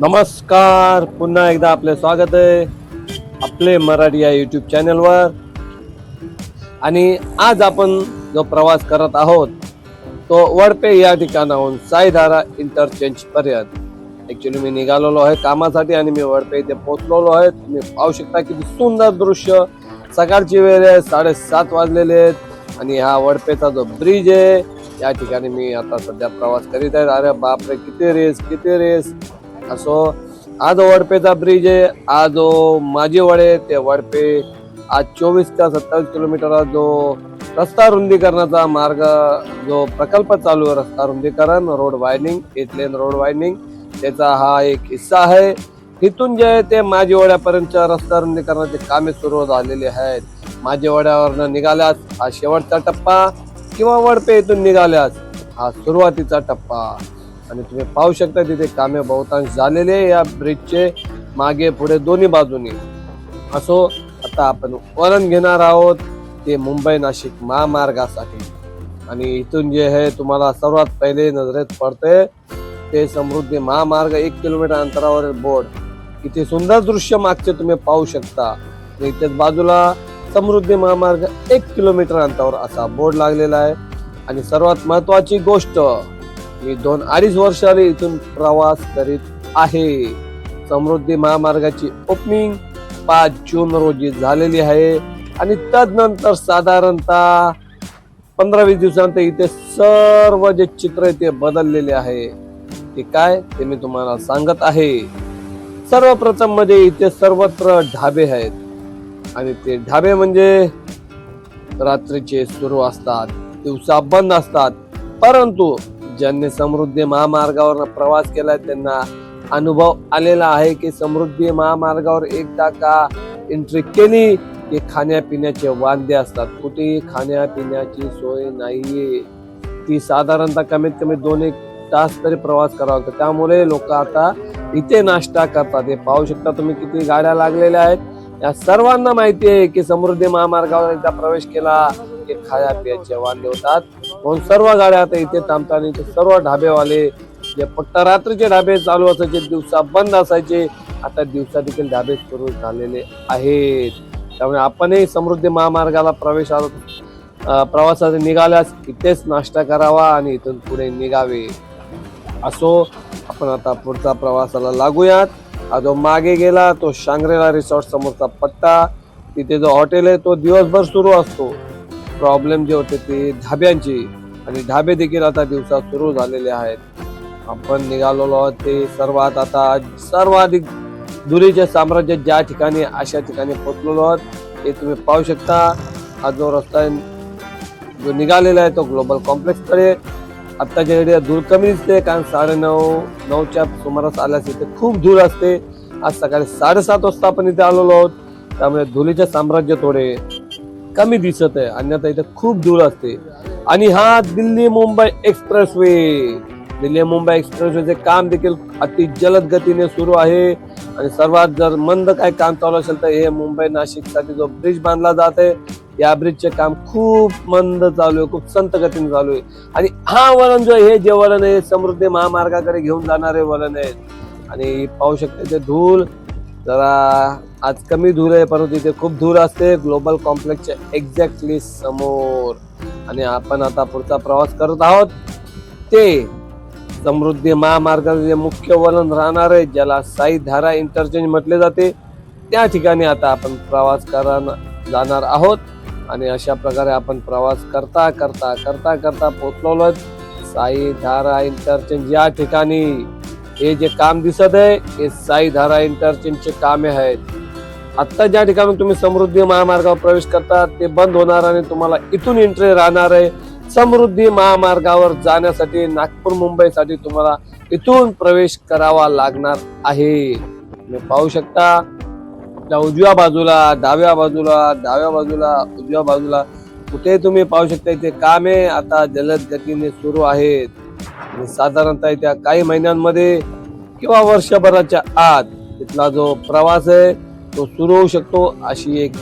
नमस्कार पुन्हा एकदा आपले स्वागत आहे आपले मराठी या यूट्यूब चॅनलवर आणि आज आपण जो प्रवास करत आहोत तो वडपे या ठिकाणाहून साईधारा इंटरचेंज पर्यंत. ऍक्च्युली मी निघालेलो आहे कामासाठी आणि मी वडपे इथे पोहोचलेलो आहे. तुम्ही पाहू शकता किती सुंदर दृश्य. सकाळची वेळ आहे साडेसात वाजलेले आहेत आणि हा वडपेचा जो ब्रिज आहे या ठिकाणी मी आता सध्या प्रवास करीत आहे. अरे बापरे किती रेस किती रेस असो आज वडपेचा ब्रिज आहे आज जो माझे वडे ते वडपे आज चोवीस ते सत्तावीस किलोमीटर जो रस्ता रुंदीकरणाचा मार्ग जो प्रकल्प चालू आहे रस्ता रुंदीकरण road widening eight lane road widening त्याचा हा एक हिस्सा आहे. इथून जे आहे ते माझेवाड्यापर्यंतच्या रस्ता रुंदीकरणाचे कामे सुरू झालेली आहेत. माझेवाड्यावरनं निघाल्यास हा शेवटचा टप्पा किंवा वडपे इथून निघाल्यास हा सुरुवातीचा टप्पा. आणि तुम्ही पाहू शकता तिथे कामे बहुतांश झालेले या ब्रिजचे मागे पुढे दोन्ही बाजूनी. असो आता आपण वळण घेणार आहोत ते मुंबई नाशिक महामार्गासाठी. आणि इथून जे आहे तुम्हाला सर्वात पहिले नजरेत पडते ते समृद्धी महामार्ग एक किलोमीटर अंतरावर बोर्ड. इथे सुंदर दृश्य मागचे तुम्ही पाहू शकता. इथेच बाजूला समृद्धी महामार्ग एक किलोमीटर अंतरावर असा बोर्ड लागलेला आहे. आणि सर्वात महत्वाची गोष्ट मी दोन अडीच वर्षाने इथून प्रवास करीत आहे. समृद्धी महामार्गाची ओपनिंग पाच जून रोजी झालेली आहे. आणि तदनंतर साधारणतः पंधरा वीस दिवसानंतर इथे सर्व जे चित्र आहे ते बदललेले आहे. ते काय? ते मी तुम्हाला सांगत आहे. सर्वप्रथममध्ये इथे सर्वत्र ढाबे आहेत. आणि ते ढाबे म्हणजे रात्रीचे सुरू असतात दिवसा बंद असतात. परंतु ज्यांनी समृद्धी महामार्गावर प्रवास केलाय त्यांना अनुभव आलेला आहे की समृद्धी महामार्गावर एकदा का एंट्री केली की खाण्यापिण्याचे वांदे असतात. कुठेही खाण्यापिण्याची सोय नाहीये. ती साधारणतः कमीत कमी दोन एक तास तरी प्रवास करावा लागतो. त्यामुळे लोक आता इथे नाश्ता करतात. हे पाहू शकता तुम्ही किती गाड्या लागलेल्या आहेत. या सर्वांना माहिती आहे की समृद्धी महामार्गावर एकदा प्रवेश केला की खाया पियाचे वांदे होतात. म्हणून सर्व गाड्या आता इथे थांबतात इथे सर्व ढाबेवाले जे फक्त रात्रीचे ढाबे चालू असायचे दिवसा बंद असायचे आता दिवसा देखील ढाबे सुरू झालेले आहेत. त्यामुळे आपणही समृद्धी महामार्गाला प्रवेश प्रवासात निघाल्यास इथेच नाश्ता करावा आणि इथून पुढे निघावे. असो आपण आता पुढचा प्रवासाला लागूयात. हा जो मागे गेला तो शांग्रेला रिसॉर्ट समोरचा पट्टा तिथे जो हॉटेल आहे तो दिवसभर सुरू असतो. प्रॉब्लेम जे होते ते ढाब्यांचे आणि ढाबे देखील आता दिवसात सुरू झालेले आहेत. आपण निघालेलो आहोत ते सर्वात आता सर्वाधिक दुरीचे साम्राज्य ज्या ठिकाणी अशा ठिकाणी पोचलेलो आहोत हे तुम्ही पाहू शकता. हा जो रस्ता आहे, जो निघालेला आहे तो ग्लोबल कॉम्प्लेक्सकडे. आत्ताच्या घडी दूर कमी दिसते कारण साडेनऊ नऊच्या सुमारास आल्यास इथे खूप दूर असते. आज सकाळी साडेसात वाजता आपण इथे आलेलो आहोत. त्यामुळे धुलीचे साम्राज्य थोडे कमी दिसत आहे. अन्यथा इथे खूप दूर असते. आणि हा Delhi Mumbai express way Delhi Mumbai express वेचे काम देखील अति जलद गतीने सुरू आहे. आणि सर्वात जर मंद काय काम चालू असेल तर हे मुंबई नाशिकसाठी जो ब्रिज बांधला जात आहे या ब्रिजचे काम खूप मंद चालू आहे खूप संत गतीने चालू आहे. आणि हा वळण जो आहे हे जे वळण आहे समृद्धी महामार्गाकडे घेऊन जाणारे वळण आहे आणि पाहू शकते ते धूल जरा आज कमी धूर आहे परंतु इथे खूप धूर असते. ग्लोबल कॉम्प्लेक्सच्या एक्झॅक्टली समोर. आणि आपण आता पुढचा प्रवास करत आहोत. ते समृद्धी महामार्गाचे मुख्य वळण राहणार आहे ज्याला साई धारा इंटरचेंज म्हटले जाते त्या ठिकाणी आता आपण प्रवास करा जाणार आहोत. आणि अशा प्रकारे आपण प्रवास करता करता करता करता पोचलो साई धारा इंटरचेंज या ठिकाणी. हे जे काम दिसत आहे हे साई धारा इंटरचेंजचे कामे आहेत. आत्ता ज्या ठिकाणी तुम्ही समृद्धी महामार्गावर प्रवेश करता ते बंद होणार आणि तुम्हाला इथून एंट्री राहणार आहे. समृद्धी महामार्गावर जाण्यासाठी नागपूर मुंबईसाठी तुम्हाला इथून प्रवेश करावा लागणार आहे. तुम्ही पाहू शकता त्या उजव्या बाजूला डाव्या बाजूला डाव्या बाजूला उजव्या बाजूला कुठे तुम्ही पाहू शकता इथे कामे आता जलद गतीने सुरू आहेत. आणि साधारणतः येत्या काही महिन्यांमध्ये किंवा वर्षभराच्या आत तिथला जो प्रवास आहे तो सुरू होऊ शकतो अशी एक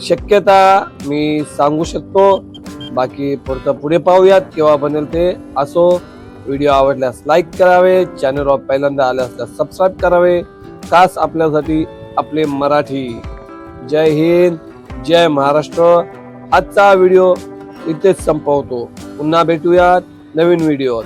शक्यता मी सांगू शकतो. बाकी पुढचं पुढे पाहूयात केव्हा बनेल ते असो. व्हिडिओ आवडल्यास लाईक करावे चॅनलवर पहिल्यांदा आले असल्यास सबस्क्राईब करावे. खास आपल्यासाठी आपले मराठी. जय हिंद जय महाराष्ट्र. आजचा व्हिडिओ इथेच संपवतो. पुन्हा भेटूयात. नवीन व्हिडिओ